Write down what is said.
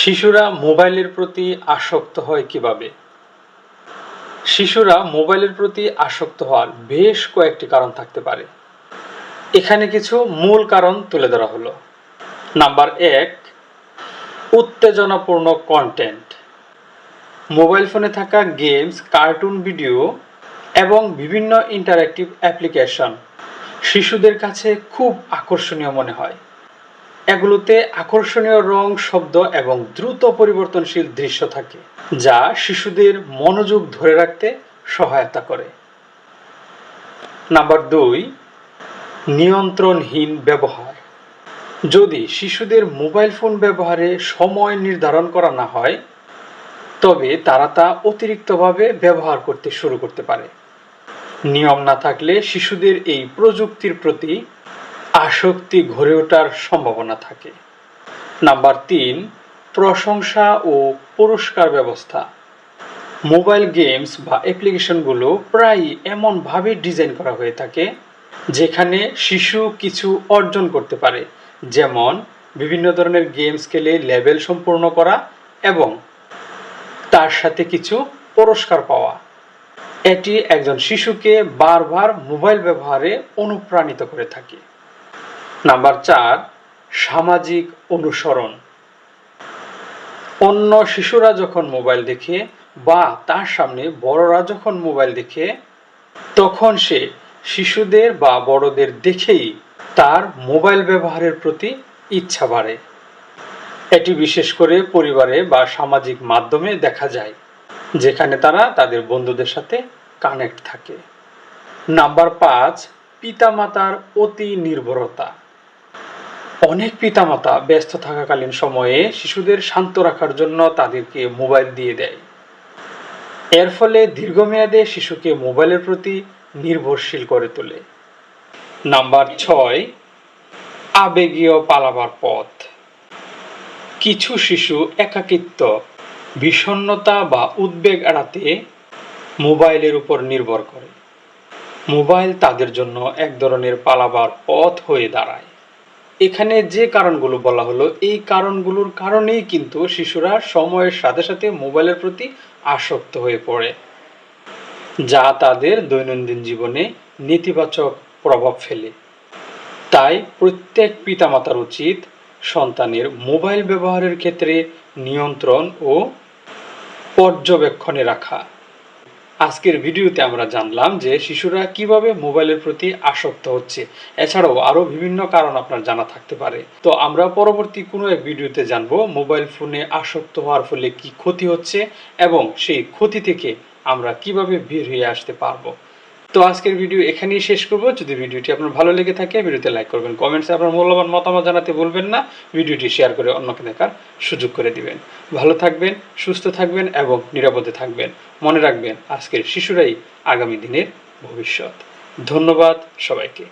শিশুরা মোবাইলের প্রতি আসক্ত হয় কীভাবে? শিশুরা মোবাইলের প্রতি আসক্ত হওয়ার বেশ কয়েকটি কারণ থাকতে পারে। এখানে কিছু মূল কারণ তুলে ধরা হলো। নাম্বার এক, উত্তেজনাপূর্ণ কন্টেন্ট মোবাইল ফোনে থাকা গেমস, কার্টুন, ভিডিও এবং বিভিন্ন ইন্টারঅ্যাক্টিভ অ্যাপ্লিকেশন শিশুদের কাছে খুব আকর্ষণীয় মনে হয়। এগুলোতে আকর্ষণীয় রং, শব্দ এবং দ্রুত পরিবর্তনশীল দৃশ্য থাকে, যা শিশুদের মনোযোগ ধরে রাখতে সহায়তা করে। নাম্বার দুই, নিয়ন্ত্রণহীন ব্যবহার। যদি শিশুদের মোবাইল ফোন ব্যবহারে সময় নির্ধারণ করা না হয়, তবে তারা তা অতিরিক্তভাবে ব্যবহার করতে শুরু করতে পারে। নিয়ম না থাকলে শিশুদের এই প্রযুক্তির প্রতি আসক্তি গড়ে ওঠার সম্ভাবনা থাকে। নাম্বার তিন, প্রশংসা ও পুরস্কার ব্যবস্থা। মোবাইল গেমস বা অ্যাপ্লিকেশনগুলো প্রায়ই এমনভাবে ডিজাইন করা হয়ে থাকে, যেখানে শিশু কিছু অর্জন করতে পারে, যেমন বিভিন্ন ধরনের গেমস খেলে লেভেল সম্পূর্ণ করা এবং তার সাথে কিছু পুরস্কার পাওয়া। এটি একজন শিশুকে বারবার মোবাইল ব্যবহারে অনুপ্রাণিত করে থাকে। নাম্বার চার, সামাজিক অনুসরণ। অন্য শিশুরা যখন মোবাইল দেখে বা তার সামনে বড়রা যখন মোবাইল দেখে, তখন সে শিশুদের বা বড়দের দেখেই তার মোবাইল ব্যবহারের প্রতি ইচ্ছা বাড়ে। এটি বিশেষ করে পরিবারে বা সামাজিক মাধ্যমে দেখা যায়, যেখানে তারা তাদের বন্ধুদের সাথে কানেক্ট থাকে। নাম্বার পাঁচ, পিতামাতার অতি নির্ভরতা। অনেক পিতামাতা ব্যস্ত থাকাকালীন সময়ে শিশুদের শান্ত রাখার জন্য তাদেরকে মোবাইল দিয়ে দেয়। এর ফলে দীর্ঘমেয়াদে শিশুকে মোবাইলের প্রতি নির্ভরশীল করে তোলে। নাম্বার ছয়, আবেগীয় পালাবার পথ। কিছু শিশু একাকিত্ব, বিষণ্ণতা বা উদ্বেগ এড়াতে মোবাইলের উপর নির্ভর করে। মোবাইল তাদের জন্য এক ধরনের পালাবার পথ হয়ে দাঁড়ায়। এখানে যে কারণগুলো বলা হলো, এই কারণগুলোর কারণেই কিন্তু শিশুরা সময়ের সাথে সাথে মোবাইলের প্রতি আসক্ত হয়ে পড়ে, যা তাদের দৈনন্দিন জীবনে নেতিবাচক প্রভাব ফেলে। তাই প্রত্যেক পিতামাতার উচিত সন্তানের মোবাইল ব্যবহারের ক্ষেত্রে নিয়ন্ত্রণ ও পর্যবেক্ষণে রাখা। আজকের ভিডিওতে আমরা জানলাম যে শিশুরা কীভাবে মোবাইলের প্রতি আসক্ত হচ্ছে। এছাড়াও আরও বিভিন্ন কারণ আপনার জানা থাকতে পারে। তো আমরা পরবর্তী কোনো এক ভিডিওতে জানব মোবাইল ফোনে আসক্ত হওয়ার ফলে কি ক্ষতি হচ্ছে এবং সেই ক্ষতি থেকে আমরা কীভাবে বের হয়ে আসতে পারব। তো আজকের ভিডিও এখানেই শেষ করব। যদি ভিডিওটি আপনার ভালো লেগে থাকে, ভিডিওতে লাইক করবেন। কমেন্টসে আপনার মূল্যবান মতামত জানাতে বলবেন না। ভিডিওটি শেয়ার করে অন্যকে দেখার সুযোগ করে দিবেন। ভালো থাকবেন, সুস্থ থাকবেন এবং নিরাপদে থাকবেন। মনে রাখবেন, আজকের শিশুরাই আগামী দিনের ভবিষ্যৎ। ধন্যবাদ সবাইকে।